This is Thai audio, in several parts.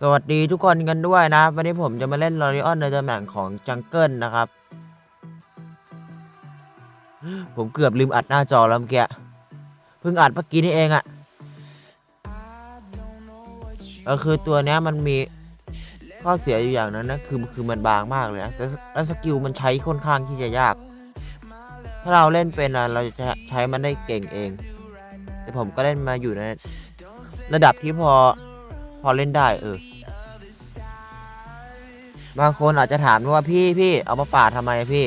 สวัสดีทุกคนกันด้วยนะ วันนี้ผมจะมาเล่นลอริออนในตำแหน่งของจังเกิลนะครับ ผมเกือบลืมอัดหน้าจอแล้วเมื่อกี้เพิ่งอัดเมื่อกี้นี่เองอะก็คือตัวเนี้ยมันมีข้อเสียอยู่อย่างนั้นนะคือคือมันบางมากเลยนะแต่แล้วสกิลมันใช้ค่อนข้างที่จะยาก ถ้าเราเล่นเป็นอะเราจะใช้มันได้เก่งเอง แต่ผมก็เล่นมาอยู่ในระดับที่พอ พอเล่นได้เออ บางคนอาจจะถามว่าพี่พี่เอามาป่าดทำไมพี่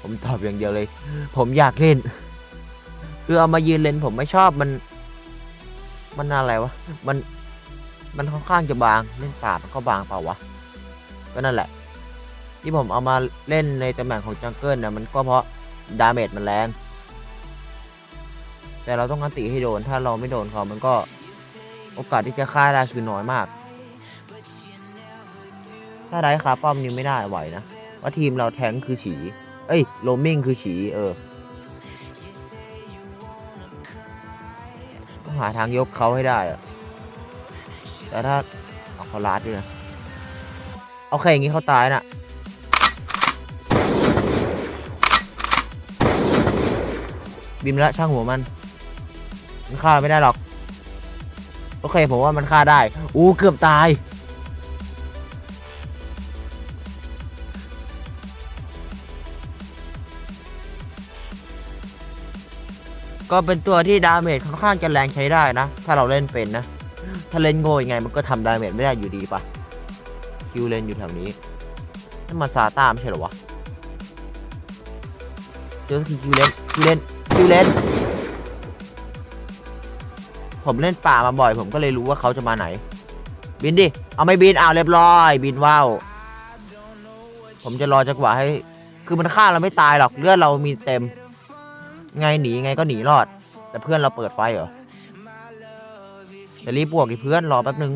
ผมตอบอย่างเดียวเลย ผมอยากเล่น คือเอามายืนเล่นผมไม่ชอบมัน มันอะไรวะ มัน มันค่อนข้างจะบางเล่นป่าดมันก็บางเปล่าวะ ก็นั่นแหละ ที่ผมเอามาเล่นในตำแหน่งของจังเกิลนะมันก็เพราะดาเมจมันแรง แต่เราต้องกันติให้โดน ถ้าเราไม่โดนเขามันก็ โอกาสที่จะฆ่าได้คือน้อยมาก ถ้าได้คาป้อมนี่ไม่น่าไหวนะว่าทีมเราแทงคือฉี เอ้ยโรมิงคือฉีเออต้องหาทางยกเขาให้ได้อะแต่ถ้าเอาเขาลาดด้วยนะโอเคอย่างนี้เขาตายน่ะบิมล้วช่างหัวมันมันฆ่าไม่ได้หรอก โอเคผมว่ามันฆ่าได้ อู้เกือบตาย ก็เป็นตัวที่ดาเมจค่อนข้างจะแรงใช้ได้นะ ถ้าเราเล่นเป็นนะ ถ้าเล่นโง่ยังไงมันก็ทำดาเมจไม่ได้อยู่ดีปะคิวเลนอยู่แถวนี้นั่นมาซาต้าไม่ใช่หรอวะเจอคิวเลนคิวเลนคิวเลน ผมเล่นป่ามาบ่อย ผมก็เลยรู้ว่าเขาจะมาไหน บินดิ เอาไม่บินอ้าวเรียบร้อย บินว่าวผมจะรอจังหวะให้ คือมันฆ่าเราไม่ตายหรอกเลือดเรามีเต็ม ไงหนีไงก็หนีรอด แต่เพื่อนเราเปิดไฟเหรอจะรีบบวกดิเพื่อนรอแป๊บนึง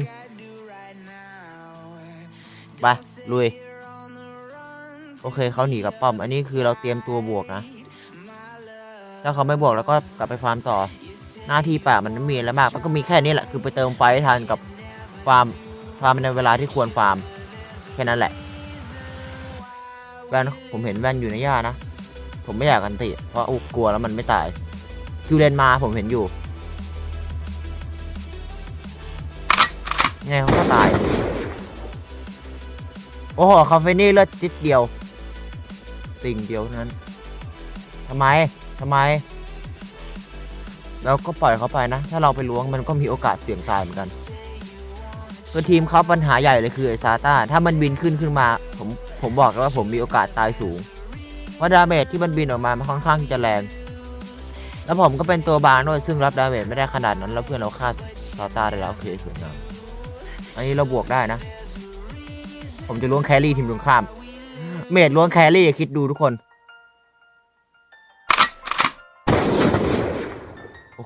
ไปลุยโอเคเขาหนีกับป้อม อันนี้คือเราเตรียมตัวบวกนะ ถ้าเขาไม่บวกแล้วก็กลับไปฟาร์มต่อ หน้าที่ป่ามันไม่มีอะไรมาก มันก็มีแค่นี้แหละ คือไปเติมไฟให้ทันกับฟาร์ม ฟาร์มในเวลาที่ควรฟาร์ม แค่นั้นแหละ แว่น ผมเห็นแว่นอยู่ในหญ้านะ ผมไม่อยากกันติ เพราะอุกกลัวแล้วมันไม่ตาย คิวเลนมาผมเห็นอยู่ไงเขาก็ตาย โอ้โห คาเฟนี่เลือดจิตเดียว สิ่งเดียวนั้น ทำไม ทำไม แล้วก็ปล่อยเขาไปนะ ถ้าเราไปล้วงมันก็มีโอกาสเสี่ยงตายเหมือนกันคือทีมเขาปัญหาใหญ่เลยคือไอซาต้าถ้ามันบินขึ้นขึ้นมา ผมผมบอกเลยว่าผมมีโอกาสตายสูง เพราะดาเมจที่มันบินออกมามันค่อนข้างที่จะแรง แล้วผมก็เป็นตัวบางด้วยซึ่งรับดาเมจไม่ได้ขนาดนั้น แล้วเพื่อนเราฆ่าซาต้าได้แล้วโอเคสวยงามอันนี้เราบวกได้นะ ผมจะล้วงแครี่ทีมตรงข้าม เมจล้วงแครี่คิดดูทุกคน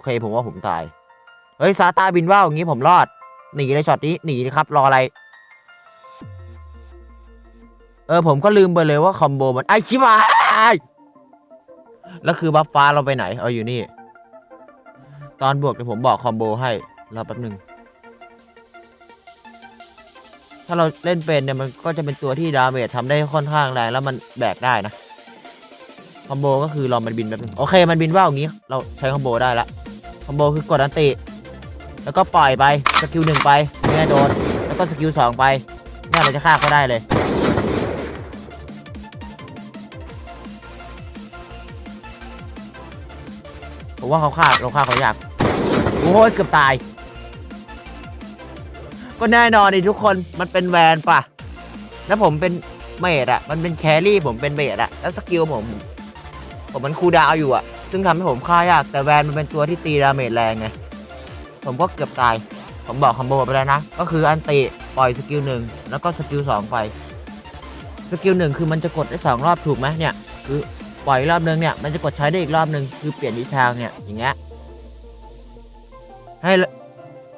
เคผมว่าผมตาย เฮ้ยซาตาบินว่าวอย่างนี้ผมรอด หนีเลยช็อตนี้หนีนะครับรออะไร เออผมก็ลืมไปเลยว่าคอมโบมันไอชิบหายแล้วคือบัฟฟ้าเราไปไหน เอาอยู่นี่ ตอนบวกเดี๋ยวผมบอกคอมโบให้รอแป๊บหนึ่งถ้าเราเล่นเป็นเนี่ยมันก็จะเป็นตัวที่ดาเมจทำได้ค่อนข้างแรงแล้วมันแบกได้นะคอมโบก็คือรอมันบินแป๊บโอเค มันบินว่าวอย่างนี้ เราใช้คอมโบได้ละ คอมโบคือกดอันติ แล้วก็ปล่อยไปสกิลหนึ่งไปเนี่ยโดน แล้วก็สกิลสองไปเนี่ยเราจะฆ่าเขาได้เลยผมว่าเขาฆ่าเราฆ่าเขายากโอ้ยเกือบตาย ก็แน่นอนดิทุกคนมันเป็นแวนป่ะ แล้วผมเป็นเมดอะมันเป็นแครี่ผมเป็นเมดอะแล้วสกิลผม ผมมันคูดาวอยู่อะ ซึ่งทำให้ผมฆ่ายาก แต่แวนมันเป็นตัวที่ตีดาเมจแรงไง ผมก็เกือบตาย ผมบอกคอมโบไปแล้วนะ ก็คืออันติปล่อยสกิลหนึ่งแล้วก็สกิลสองไป สกิลหนึ่งคือมันจะกดได้สองรอบถูกไหมเนี่ย คือปล่อยรอบนึงเนี่ย มันจะกดใช้ได้อีกรอบนึง คือเปลี่ยนทิศทางเนี่ย อย่างเงี้ย ให้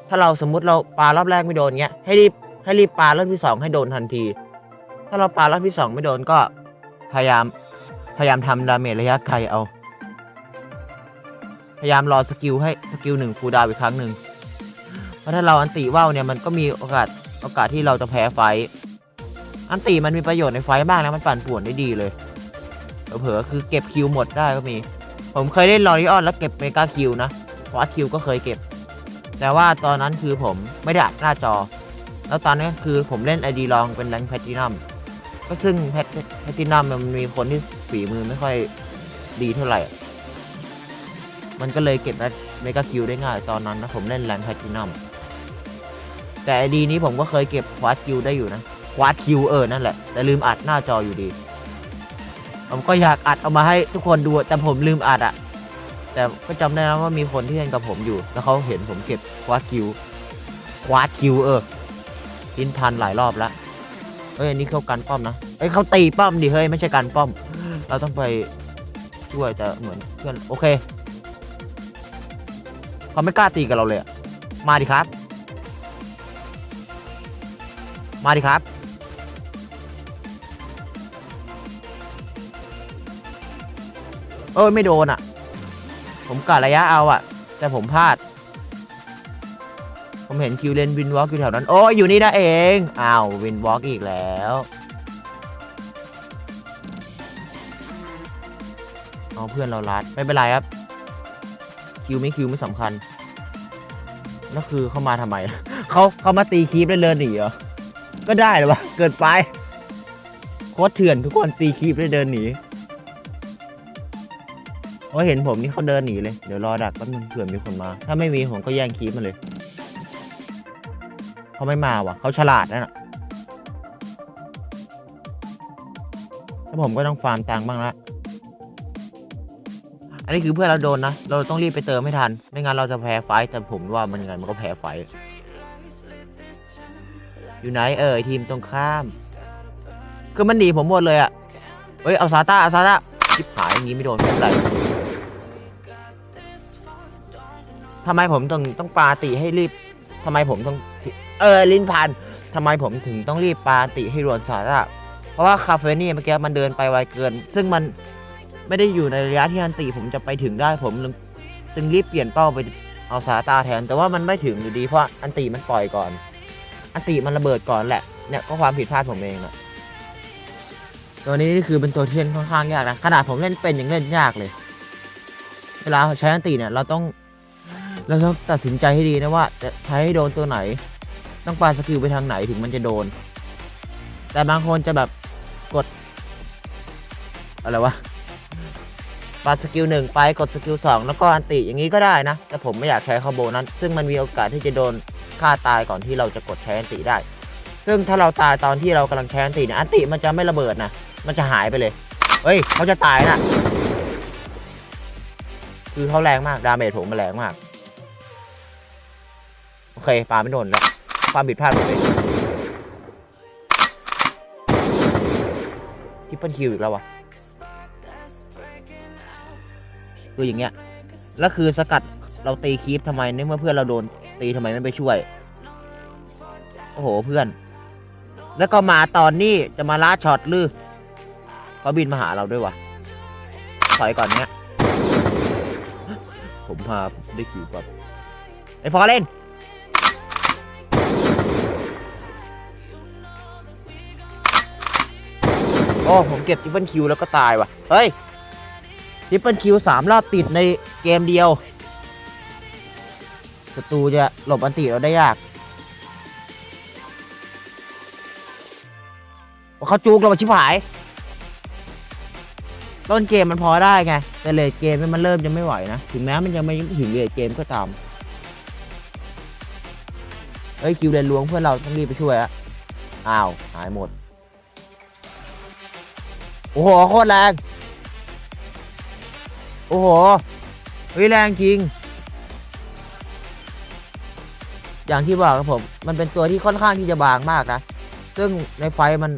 ถ้าเราสมมุติเราปารอบแรกไม่โดนเงี้ย ให้รีบ ให้รีบปารอบที่สองให้โดนทันที ถ้าเราปารอบที่สองไม่โดนก็พยายาม พยายามทำดาเมจระยะไกลเอา พยายามรอสกิลให้สกิลหนึ่งคูดาวอีกครั้งหนึ่งเพราะถ้าเราอันติว่าวเนี่ยมันก็มีโอกาสโอกาสที่เราจะแพ้ไฟ อันตีมันมีประโยชน์ในไฟท์มากนะมันปั่นป่วนได้ดีเลย เผลอคือเก็บคิวหมดได้ก็มี ผมเคยเล่นลอริออนแล้วเก็บเมกาคิวนะฟอสคิวก็เคยเก็บ แต่ว่าตอนนั้นคือผมไม่ได้อัดหน้าจอ แล้วตอนนั้นคือผมเล่นไอดีลองเป็นแรงแพทินัมก็ซึ่งแพทินัมมันมีคนที่ฝีมือไม่ค่อยดีเท่าไหร่ มันก็เลยเก็บเมกาคิวได้ง่ายตอนนั้นนะผมเล่นแรงแพทินัมแต่ไอดีนี้ผมก็เคยเก็บควาดคิวได้อยู่นะควาดคิวเออนั่นแหละ แต่ลืมอัดหน้าจออยู่ดี ผมก็อยากอัดเอามาให้ทุกคนดูแต่ผมลืมอัดอะแต่ก็จำได้นะว่ามีคนที่เล่นกับผมอยู่ แล้วเขาเห็นผมเก็บควาดคิวควาดคิวเออลิ้นพันหลายรอบแล้วเอ้ยอันนี้เขากันป้อมนะเอ้ยเขาตีป้อมดิเฮ้ยไม่ใช่กันป้อม เราต้องไปช่วยแต่เหมือนเพื่อนโอเค เขาไม่กล้าตีกับเราเลยมาดิครับ มาดิครับเออไม่โดนอะ ผมกะระยะเอาอะ แต่ผมพลาด ผมเห็นคิวเลนวินวอล์กอยู่แถวนั้น โอ้ยอยู่นี่นะเองอ้าววินวอล์กอีกแล้วเอาเพื่อนเราลัดไม่เป็นไรครับ คิวไม่คิวไม่สำคัญนั่นคือเขามาทำไมเขาเขามาตีคีปได้เลยหนีเหรอก็ได้เหรอวะเกิดไปโคตรเถื่อนทุกคนตีคีปได้เดินหนีเพราะเห็นผมนี่เขาเดินหนีเลยเดี๋ยวรอดักแป๊บนึงเผื่อมีคนมา ถ้าไม่มีผมก็แย่งคีปมาเลยเขาไม่มาวะเขาฉลาดนั่นน่ะแล้วผมก็ต้องฟาร์มตังค์บ้างละ อันนี้คือเพื่อนเราโดนนะ เราต้องรีบไปเติมให้ทัน ไม่งั้นเราจะแพ้ไฟแต่ผมว่ามันยังไงมันก็แพ้ไฟ อยู่ไหนเอ่ยทีมตรงข้าม คือมันหนีผมหมดเลยอะ่ะเฮ้ย เอาซาต้าเอาซาต้าชิบหายอย่างนี้ไม่โดนไม่เป็นไรทำไมผมต้องต้องปาติให้รีบทำไมผมต้องเออลินพันทำไมผมถึงต้องรีบปาติให้รวนซาต้าเพราะว่าคาเฟนี่เมื่อกี้มันเดินไปไวเกิน ซึ่งมัน ไม่ได้อยู่ในระยะที่อันติผมจะไปถึงได้ผมจึงรีบเปลี่ยนเป้าไปเอาซาตาแทน แต่ว่ามันไม่ถึงอยู่ดีเพราะอันติมันปล่อยก่อน อันติมันระเบิดก่อนแหละเนี่ยก็ความผิดพลาดผมเองนะตัวนี้คือเป็นตัวที่เล่นค่อนข้างยากนะขนาดผมเล่นเป็นยังเล่นยากเลย เวลาใช้อันติเนี่ยเราต้องเราต้องตัดสินใจให้ดีนะว่า จะใช้ให้โดนตัวไหน ต้องปาสกิลไปทางไหนถึงมันจะโดน แต่บางคนจะแบบกด อะไรวะ ปาสกิลหนึ่งไปกดสกิลสองแล้วก็อันติอย่างนี้ก็ได้นะ แต่ผมไม่อยากใช้คอมโบนั้น ซึ่งมันมีโอกาสที่จะโดนฆ่าตายก่อนที่เราจะกดใช้อันติได้ ซึ่งถ้าเราตายตอนที่เรากำลังใช้อันติเนี่ยอันติมันจะไม่ระเบิดนะมันจะหายไปเลยเฮ้ยเขาจะตายนะคือเขาแรงมากดาเมจผมมันแรงมากโอเคปาไม่โดนแล้วความผิดพลาดผมเองทิปเปิลคิวอีกแล้ววะ คืออย่างเงี้ยแล้วคือสกัดเราตีคีปทำไมในเมื่อเพื่อนเราโดนตีทำไมไม่ไปช่วย โอ้โหเพื่อน แล้วก็มาตอนนี้จะมาล่าช็อตลือเขาบินมาหาเราด้วยวะถอยก่อนเนี้ย ผมพาได้คิวก่อนไอ้ฟอร์เล่นโอ้ผมเก็บทริปเปิลคิวแล้วก็ตายว่ะ เฮ้ย ทริปเปิลคิวสามรอบติดในเกมเดียวศัตรูจะหลบอันติเราได้ยากเขาจูกเราชิบหาย ต้นเกมมันพอได้ไง แต่เลทเกมมันเริ่มจะไม่ไหวนะ ถึงแม้มันยังไม่ถึงเลทเกมก็ตามเฮ้ยคิวเดนลวงเพื่อนเราต้องรีบไปช่วยอะอ้าว หายหมด โอ้โห โคตรแรง โอ้โหเฮ้ยแรงจริง อย่างที่บอกครับผม มันเป็นตัวที่ค่อนข้างที่จะบางมากนะ ซึ่งในไฟมัน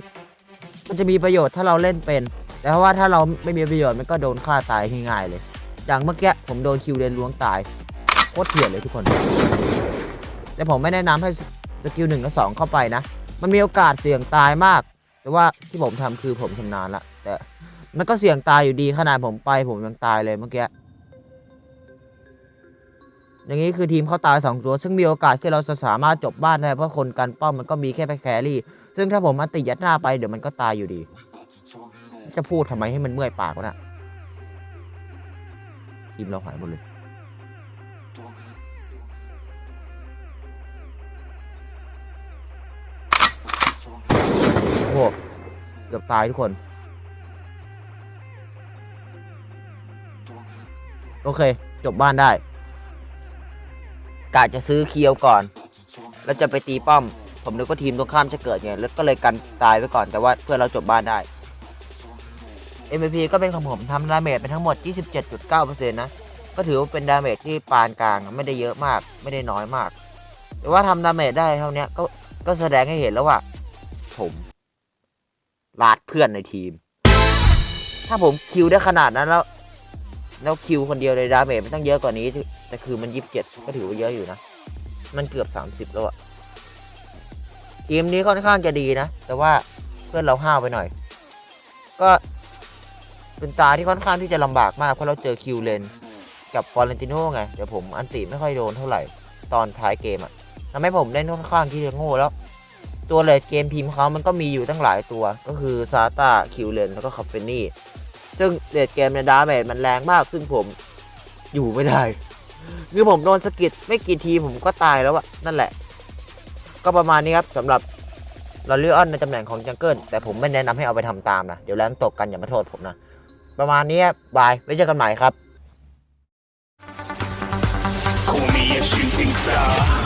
มันจะมีประโยชน์ถ้าเราเล่นเป็น แต่ว่าถ้าเราไม่มีประโยชน์มันก็โดนฆ่าตายง่ายๆเลย อย่างเมื่อกี้ผมโดนคิวเลนล้วงตาย โคตรเถื่อนเลยทุกคน แต่ผมไม่แนะนำให้สกิลหนึ่งและสองเข้าไปนะ มันมีโอกาสเสี่ยงตายมาก แต่ว่าที่ผมทำคือผมชำนาญละ มันก็เสี่ยงตายอยู่ดีขนาดผมไปผมยังตายเลยเมื่อกี้ อย่างนี้คือทีมเขาตายสองตัว ซึ่งมีโอกาสที่เราจะสามารถจบบ้านได้เพราะคนกันป้อมมันก็มีแค่ไปแครี่ ซึ่งถ้าผมอัติยัดหน้าไปเดี๋ยวมันก็ตายอยู่ดี จะพูดทำไมให้มันเมื่อยปากวะน่ะทีมเราหายหมดเลยโอ้โหเกือบตายทุกคน โอเค จบบ้านได้กะจะซื้อเคียวก่อน แล้วจะไปตีป้อม ผมนึกว่าทีมตรงข้ามจะเกิดไงแล้วก็เลยกันตายไว้ก่อนแต่ว่าเพื่อนเราจบบ้านได้ MVP ก็เป็นของผมทำดาเมจไปทั้งหมด 27.9%นะ ก็ถือว่าเป็นดาเมจที่ปานกลางไม่ได้เยอะมาก ไม่ได้น้อยมาก แต่ว่าทำดาเมจได้เท่านี้ก็ก็แสดงให้เห็นแล้วว่า ผมลาดเพื่อนในทีม ถ้าผมคิวได้ขนาดนั้นแล้ว แล้วคิวคนเดียวในดาเมจมันต้องเยอะกว่านี้ แต่คือมันยี่สิบเจ็ดก็ถือว่าเยอะอยู่นะ มันเกือบสามสิบแล้วอะทีมนี้ค่อนข้างจะดีนะ แต่ว่าเพื่อนเราห้าวไปหน่อย ก็เป็นตาที่ค่อนข้างที่จะลำบากมาก เพราะเราเจอคิวเลนกับฟอร์เรนติโน่ไง เดี๋ยวผมอันติไม่ค่อยโดนเท่าไหร่ตอนท้ายเกมอะทำให้ผมเล่นค่อนข้างที่จะโง่แล้ว ตัวเลดเกมทีมเขามันก็มีอยู่ตั้งหลายตัว ก็คือซาตาคิวเลนแล้วก็คาเฟนี่ ซึ่งเลดเกมในดาเมจมันแรงมาก ซึ่งผมอยู่ไม่ได้ คือผมโดนสกิดไม่กี่ทีผมก็ตายแล้วอะนั่นแหละ ก็ประมาณนี้ครับสำหรับลอริออนในตำแหน่งของจังเกิลแต่ผมไม่แนะนำให้เอาไปทำตามนะ เดี๋ยวแรงตกกันอย่ามาโทษผมนะ ประมาณนี้บบายไว้เจอกันใหม่ครับ Call me a shooting star.